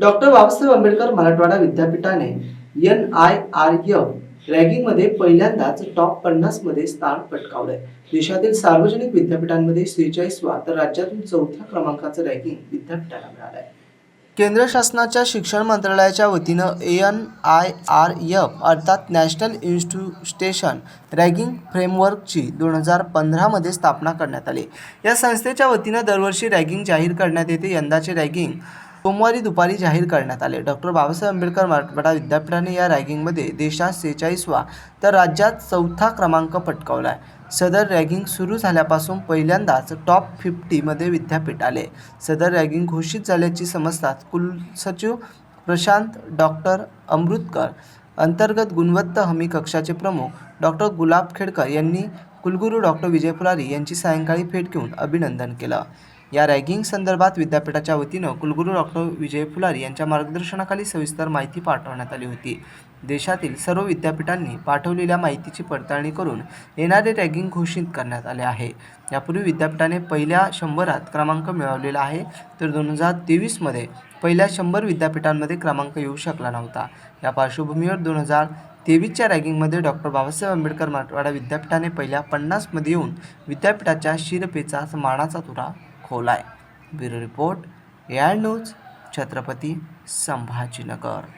Doctor Babasaheb Ambedkar Marathwada विद्यापीठाने N I R F रॅगिंगमध्ये पहिल्यांदाच टॉप पन्नासमध्ये स्थान पटकावलंय. देशातील सार्वजनिक विद्यापीठांमध्ये सेहेचाळीसवा तर राज्यातून चौथ्या क्रमांकाचं रँकिंग विद्यापीठाला मिळालंय. केंद्र शासनाच्या शिक्षण मंत्रालयाच्या वतीनं एन आय आर एफ अर्थात नॅशनल इन्स्टिट्यूशन रँकिंग फ्रेमवर्कची दोन हजार पंधरामध्ये स्थापना करण्यात आली. या संस्थेच्या वतीनं दरवर्षी रॅगिंग जाहीर करण्यात येते. यंदाचे रॅगिंग सोमवारी दुपारी जाहीर करण्यात आले. डॉक्टर बाबासाहेब आंबेडकर मराठवाडा विद्यापीठाने या रॅगिंगमध्ये देशात सेहेचाळीसवा तर राज्यात चौथा क्रमांक पटकावला आहे सदर रॅगिंग सुरू झाल्यापासून पहिल्यांदाच टॉप फिफ्टीमध्ये विद्यापीठ आले. सदर रॅगिंग घोषित झाल्याची समजतात कुलसचिव प्रशांत डॉक्टर अमृतकर अंतर्गत गुणवत्ता हमी कक्षाचे प्रमुख डॉक्टर गुलाब खेडकर यांनी कुलगुरू डॉक्टर विजय फुलारी यांची सायंकाळी भेट घेऊन अभिनंदन केलं. या रॅगिंग संदर्भात विद्यापीठाच्या वतीनं कुलगुरू डॉक्टर विजय फुलारी यांच्या मार्गदर्शनाखाली सविस्तर माहिती पाठवण्यात आली होती. देशातील सर्व विद्यापीठांनी पाठवलेल्या माहितीची पडताळणी करून येणारे रॅगिंग घोषित करण्यात आले आहे. यापूर्वी विद्यापीठाने पहिल्या शंभरात क्रमांक मिळवलेला आहे तर दोन हजार तेवीसमध्ये पहिल्या शंभर विद्यापीठांमध्ये क्रमांक येऊ शकला नव्हता. या पार्श्वभूमीवर दोन हजार तेवीसच्या रॅगिंगमध्ये डॉक्टर बाबासाहेब आंबेडकर मराठवाडा विद्यापीठाने पहिल्या पन्नासमध्ये येऊन विद्यापीठाच्या शिरपेचा मानाचा तुरा खोलाय bureau report AI news Chhatrapati Sambhajinagar.